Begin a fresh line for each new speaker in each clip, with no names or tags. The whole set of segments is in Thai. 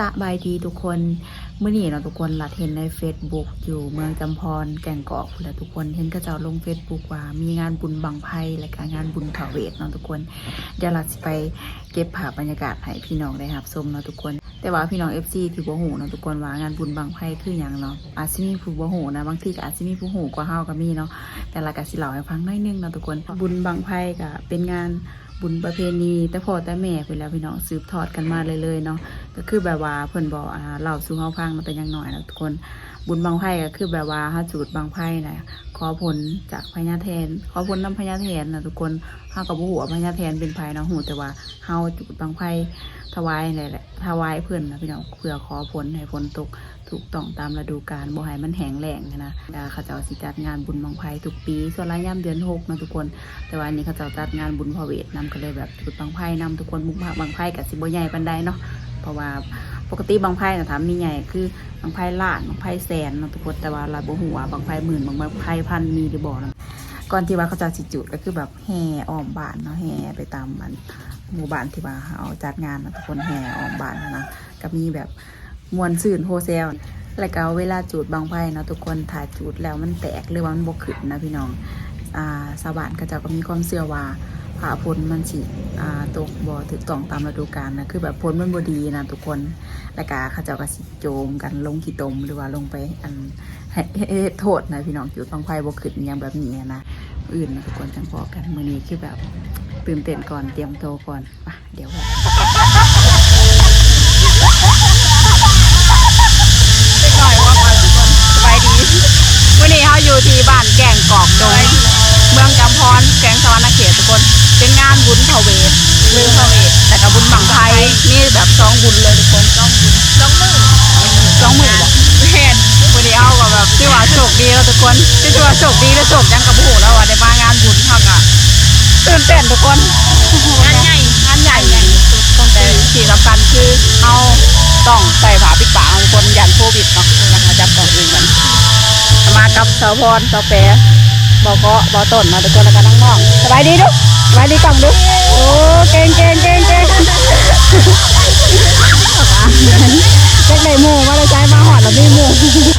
สบายดีทุกคนเมื่อนี้เนาะทุกคนหลัดเห็นใน Facebook อยู่เมืองจำพรแก่งกอกพู้นและทุกคนเห็นก็จะลง Facebook ว่ามีงานบุญบังไพ่และก็งานบุญเถาเวทเนาะทุกคน เดี๋ยวเราจะไปเก็บภาพบรรยากาศให้พี่น้องได้รับชมเนาะทุกคน แต่ว่าพี่น้อง FC ที่บ่ฮู้เนาะทุกคนว่างานบุญบังไพ่คือหยังเนาะอาจสิมีผู้บ่ฮู้นะบางทีก็อาจสิมีผู้ฮู้กว่าเฮาก็มีเนาะแต่ละก็สิเล่าให้ฟังน้อยนึงเนาะทุกคนบุญบังไพ่ก็เป็นงาน บุญประเพณีแต่พ่อแต่แม่เพิ่นแล้วพี่น้องสืบทอดกันมาเลยเลยๆเนาะก็คือแบบว่าเพิ่นบอกอ่าเล่าสู่เฮาฟังมาแต่ยังหน้อยนะทุกคนบุญบังไพ่ก็คือแบบว่าเฮาจูดบังไพ่นะขอผลจากพญาแทน ขอผลนำพญาแทนนะทุกคนเฮาก็บ่ฮู้ว่าพญาแทนเป็นไผเนาะฮู้แต่ว่าเฮาจูดบังไพ่ถวายนี่แหละถวายเพิ่นนะพี่น้องเพื่อขอผลให้ฝนตก ถูกต้องตามฤดูกาลบ่ให้มันแห้งแล้งนะเขาเจ้าสิจัดงานบุญบังไพ่ทุกปี ส่วนรายย่ำเดือนหกนะทุกคน แต่ว่าอันนี้เขาจะจัดงานบุญพระเวทนำก็เลยแบบจุดบางไพ่นำทุกคนมุกบางไพ่กับสิบใหญ่ปันไดเนาะเพราะว่าปกติบางไพ่นะถามมีใหญ่คือบางไพ่ล้านบางไพ่แสนนะทุกคนแต่ว่าลาบหัวบางไพ่หมื่นบางไพ่พันมีหรือบ่นาะก่อนที่ว่าเขาจะสิจุดก็คือแบบแห่อ้อมบ้านเนาะแห่ไปตามมันหมู่บ้านที่ว่าเอาจัดงานนะทุกคนแห่อ้อมบ้านนะนะก็มีแบบ มวนซื่นโฮเซลแล้วก็เวลาจูดบางไพ่เนาะทุกคนถ่ายจูดแล้วมันแตกหรือว่ามันบกขึ้นนะพี่น้องอ่าสาวบ้านก็จะก็มีความเชื่อว่าผ่าพลมันสิอ่าตกบ่ถูกต้องตามฤดูกาลนะคือแบบพลมันบ่ดีนะทุกคนแล้วก็เขาเจ้าก็สิโจมกันลงขี้ตมหรือว่าลงไปอันให้โทษนะพี่น้องจุดบางไฟบ่ขึ้นอหยังแบบนี้นะอื่นนะทุกคนจังพอกันมื้อนี้คือแบบตื่นเต้นก่อนเตรียมตัวก่อนไปเดี๋ยว
อยู่ที่บ้านแก่งกอกดงเมืองจำพรแกงสวรรณเขตทุกคน เป็นงานบุญเผาเวทบุญเผาเวทแต่กับบุญบังไทยมีแบบสองบุญเลยทุกคนสองบุญสองมือสองมือเห็นวันนี้เอาก็แบบที่ว่าโชคดีแล้วทุกคนที่ว่าโชคดีแล้วโชคยังกับผู้แล้วว่าได้มางานบุญเขาก็ตื่นเต้นทุกคนงานใหญ่งานใหญ่ใหญ่สุดแต่ที่สำคัญคือเอาต้องใส่ผ้าปิดปากทุกคนยันโควิดเนาะนะคะจับต้องเองกัน มากับสาวพรสาวแปรบอกเกาะบอกต้นมาทุกคนแล้วก็น้องๆสบายดีดูสบายดีกล่องดูโอ้เก่งเก่งเก่งเก่งเจ๊กได้หมูมาได้ใช้มาหอดแล้วมีหมู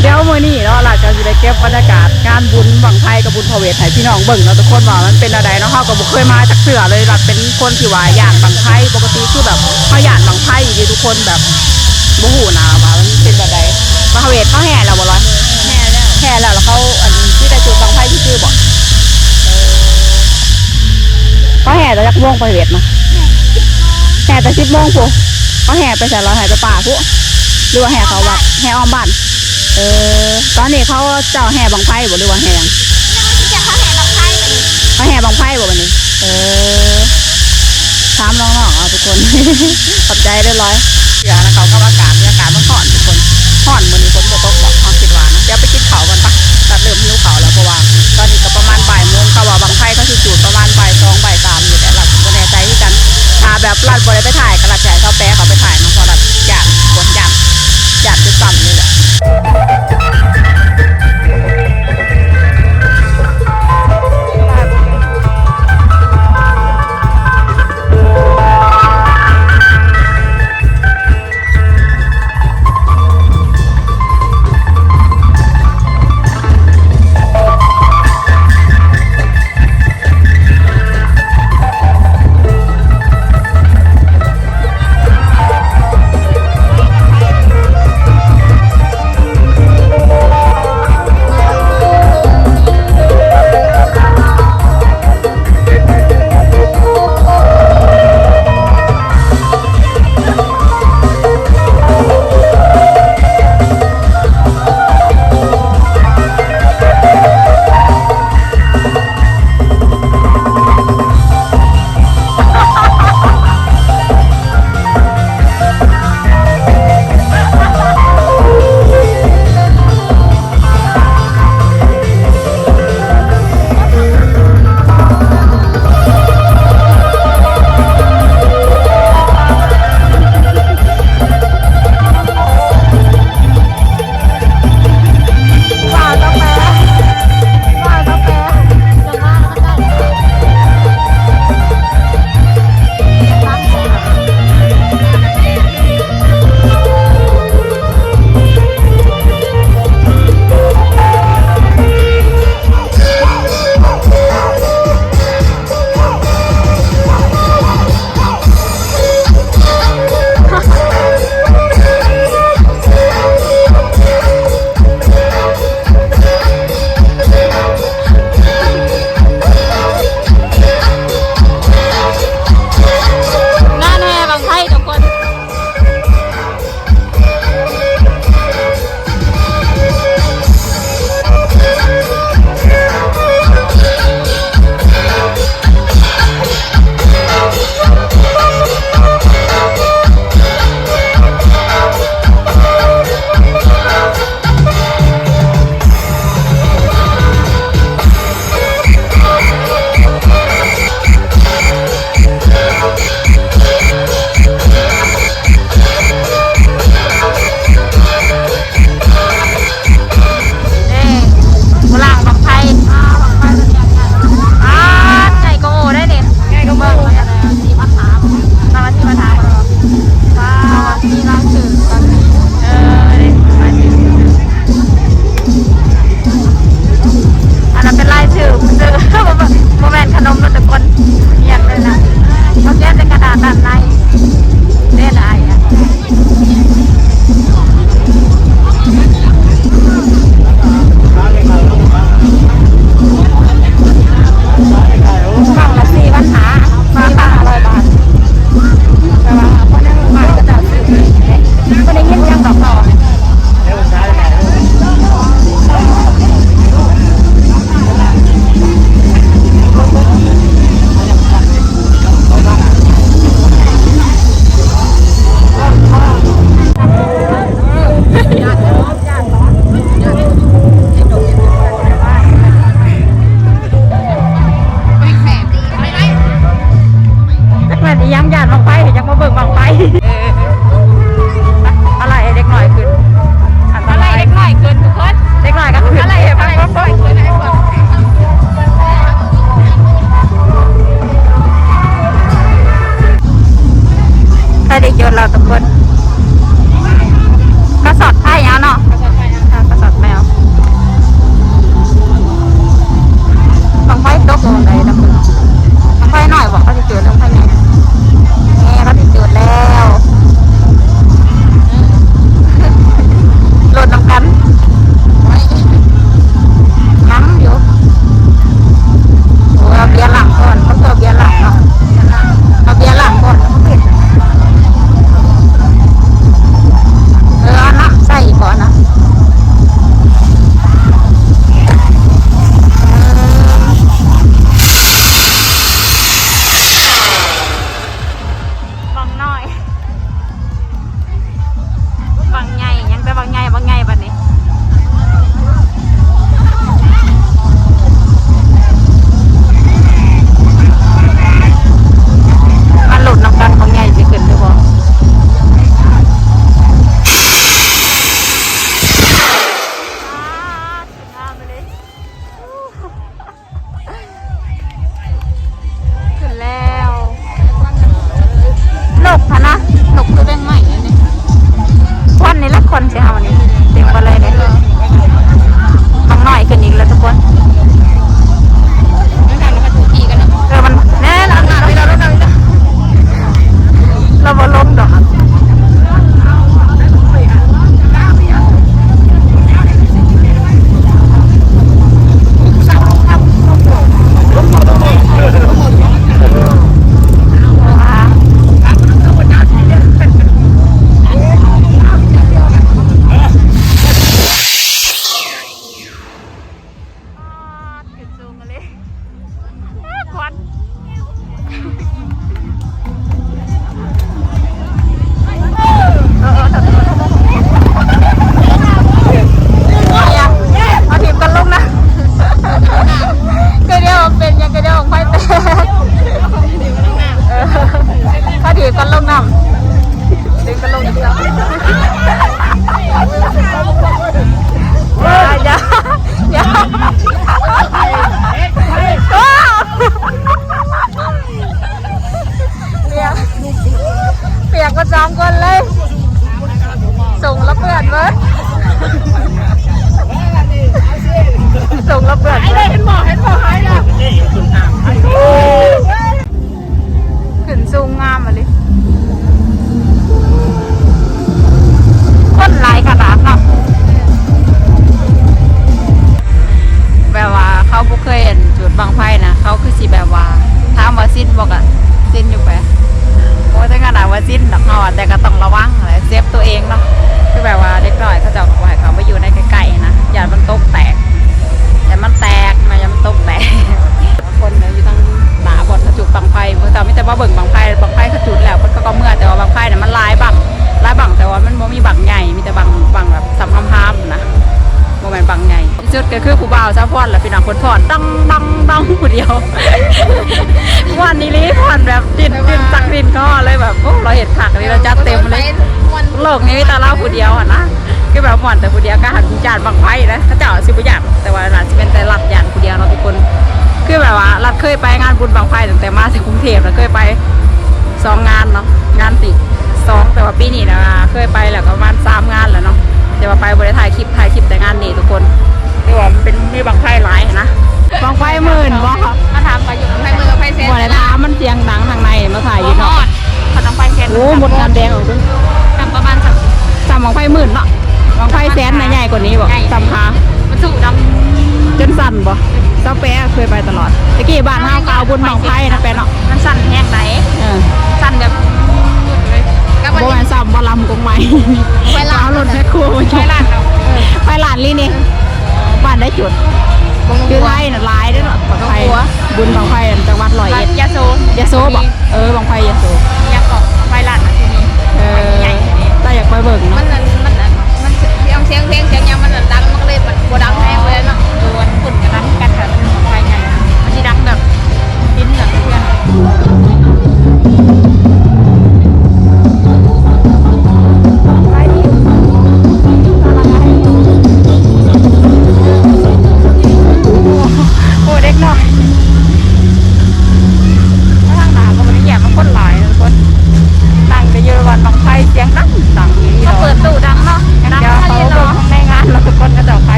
เดี๋ยวมื้อนี้เนาะเราจะสิได้เก็บบรรยากาศงานบุญบังไทยกับบุญพระเวทให้พี่น้องเบิ่งเนาะทุกคนว่ามันเป็นอะไรเนาะเฮาก็บ่เคยมาจากเสือเลยแบบเป็นคนที่ว่าย่านบังไทยปกติคือแบบเฮาย่านบังไทยดีทุกคนแบบบ่ฮู้นะว่ามันเป็นแบบใดพระเวทเขาแห่แล้วบ่ร้อย แค่แล้วแล้วเขาอันที่ได้จุดบางไฟที่ชื่อบอกเขาแห่แต่จักม่วงไปเวทนะแห่แต่สิบโมงปุ๊เขาแห่ไปใส่เราแห่ไปป่าปุ๊หรือว่าแห่เขาวัดแห่อ้อมบ้านเออตอนนี้เขาเจ้าแห่บางไฟบ่หรือว่าแห่หยังเขาแห่บางไฟบ่วันนี้ เออถามน้องๆเอาทุกคนขอบใจเรียบร้อยอย่านะเขาก็อากาศบรรยากาศมันห่อนทุกคนห่อนมือนี้ฝนบ่ตกบอก เขาคิดว่านะเดี๋ยวไปกินข้าวกันปะตัดเริ่มหิ้วเขาแล้วเพราะว่าตอนนี้ก็ประมาณบ่ายโมงเขาว่าบางไพ่เขาสิจุดประมาณบ่ายสองบ่ายสามอยู่แต่เราก็แน่ใจที่กันถ้าแบบลัดบ่ได้ไปถ่ายกระลัดใหญ่เขาแป ขึ้นสูงงามมาเลย นี้ลีพอนแบบดินดินตักดินก็เลยแบบโอ้เราเห็นผักนี้เราจัดเต็มเลยโลกนี้มีแต่เราผู้เดียวอะนะคือแบบหมอนแต่ผู้เดียวก็หันจานบังไฟนะเขาเจ้าสิบุญานแต่ว่าน่าจะเป็นแต่รัดยานผู้เดียวเนาะทุกคนคือแบบว่ารัดเคยไปงานบุญบังไฟตั้งแต่มาจากกรุงเทพแล้วเคยไปสองงานเนาะงานติดสองแต่ว่าปีนี้นะเคยไปแล้วก็ประมาณสามงานแล้วเนาะแต่ว่าไปบริถ่ายคลิปถ่ายคลิปแต่งานนี้ทุกคนที่ว่ามันเป็นมีบังไฟหลายนะ บังไฟหมื่นบ่
มาถามไปอยู่ไฟมือไฟเซน
บ่ได้ถามมันเสียงดังทางในมาถ่ายอยู่
ท
เนาะ
อดขนมไฟเซน
โอ้หมดงานแดงของคุณ
ทำประมาณสัก
สามบังไฟหมื่นเนาะบังไฟแสนน่ะใหญ่กว่านี้บ่
ใหญ่
สามขา
มันสุดำ
จนสั่นบ่เจ้าแปะเคยไปตลอดตะกี้บ้านเฮาก็เอาบุญบังไฟนะแปะเนาะ
มันสั่นแห้งไหน
เออ
สั่นแบบเลยก็
บ่แม่นซ้ำบ่ลำกงไม้
ไฟลาน
เอารถแมคโครมา
ไฟลานเรา
ไฟลานลี่นี่บ้านได้จุด คือไทยน่ะหลายเด้อเนาะบังไฟบุญบังไฟจังหวัดร้อย
บ้า
เอ็
น
ด
ยาโซ
ยะโสบ่เออบังไฟยะโส
ยังเกาะไฟลานที่นี่
เออ
ใหญ่นี่
ถ้าอยากไปเบิ่ง
มัน
เนาะ
มันมันมันเสียงเสียงเพลงเสียงยังมันดังมันก็เลยแบบบดังแห้งเลยเนาะโดนฝุ่นกันดังกันแบบไฟใหญ่มันที่ดังแบบดิ้นแบบเพื่อน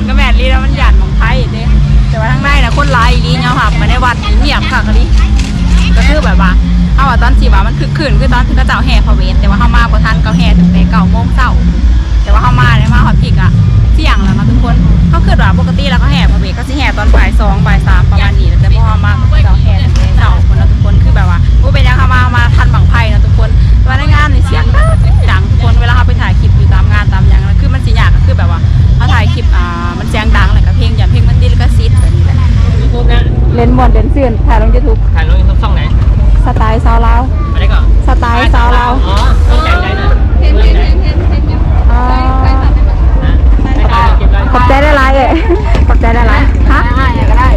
นก็
แม่นลีแล้วมันหยาดของ
ไท
ยเด้แต่
ว่าทางในนะคนหลาย
ลีเงา
หักมาในวัดนี่เงียบค่ะก็ดิก็คือแบบว่าเอาว่าตอนสีว่ามันคือขึ้นคือตอนที่ก็เจ้าแห่พะเวทแต่ว่าเข้ามาพอทันก็แห่ถึงในเก่าโมงเศร้าแต่ว่าเข้ามาได้มาหอดพิกอะเสี่ยงแล้วนะทุกคนเขาคือว่าปกติแล้วก็แห่พะเวทก็จะแห่ตอนบ่ายสองบ่ายสามประมาณนี้แต่พอเข้ามาก็เจ้าแห่ถึงในเศร้าคนเรทุกคนคือแบบว่าผู้เป็นยังเข้ามามาทันบังไพ่นะทุกคนวันในงานนี่เสียงดังทุกคนเวลาเขาไปถ่ายคลิปอยู่ตามงานตามอย่างคือมันสีอยากก็คือแบบว่าเขาถ่ายคลิปอะ
เล่นบอลเล่นเสื่อนถ่ายลงยูทูบ
ถ่ายลงยูทูบช่องไหน
สไตล์สาวลาว
อะไรก่อน
สไตล์สาวลา
อ๋อต้องใจใจนะ
เห็น
เห็
นเห็นเห็นเห็น
อ
ยู่
ขอบใจได้ไรเอ๋ขอบใจได้ไรฮะ
ก็ได้